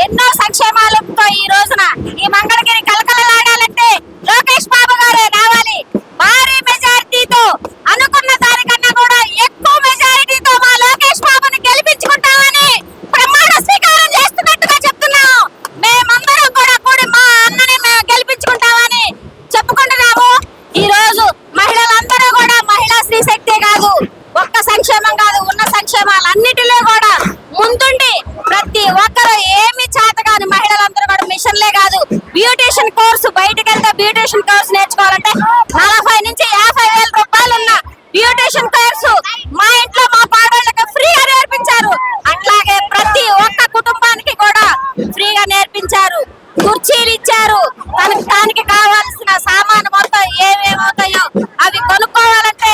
ఎన్నో సంక్షేమాలతో ఈ రోజున ఈ మంగళగిరి కలకలలాడాలంటే లోకేష్ బాబు గారే రావాలి భారీ మెజారిటీతో అనుకున్న దానికన్నా కూడా ఎక్కువ మెజారిటీతో మా లోకేష్ బాబుని గెలిపించుకుంటామని ప్రమాణ స్వీకారం చేస్తున్నట్టుగా చెప్తున్నాం. మేమందరం కూడా కూడి మా అన్నని మేము గెలిపించుకుంటామని చెప్పుకుంటున్నాము ఈ రోజు మహిళలందరూ కూడా మహిళా స్త్రీ శక్తే కాదు ఒక్క సంక్షేమం కాదు ఉన్న సంక్షేమాలన్నిటిలో కూడా ముందుండి ప్రతి ఒక్క బ్యూటీషియన్ కోర్సు బయటకు వెళ్తే బ్యూటీషియన్ కోర్సు నేర్చుకోవాలంటే నలభై నుంచి యాభై వేల రూపాయలు ఉన్న బ్యూటీషియన్ కోర్సు మా ఇంట్లో మా పాడవాళ్ళకి ఫ్రీగా నేర్పించారు. అట్లాగే ప్రతి ఒక్క కుటుంబానికి కూడా ఫ్రీగా నేర్పించారు. కుర్చీలు ఇచ్చారు. తనకి దానికి కావాల్సిన సామాను మొత్తం ఏమేమి అవుతాయో అవి కొనుక్కోవాలంటే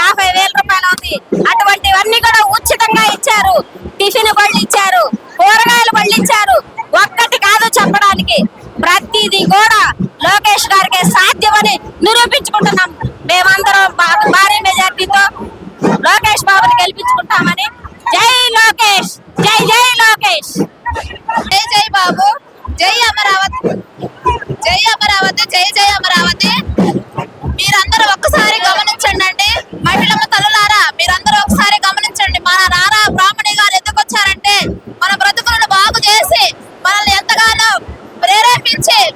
యాభై వేల రూపాయలు అవుతాయి. అటువంటివన్నీ కూడా ఉచితంగా ఇచ్చారు. టిఫిన్ బళ్ళు ఇచ్చారు. కూరగాయలు బళ్ళు ఇచ్చారు. ఇది కూడా లోకేష్ గారికి సాధ్యమని నిరూపించుకుంటున్నాం. మేమందరం భారీ మెజార్టీతో లోకేష్ బాబుని గెలిపించుకుంటామని. జై లోకేష్! జై జై లోకేష్! జై జై బాబు! జై అమరావతి! జై అమరావతి! జై జై అమరావతి! మీరందరూ ఒక్కసారి గమనించండి అండి మహిళలతో tip,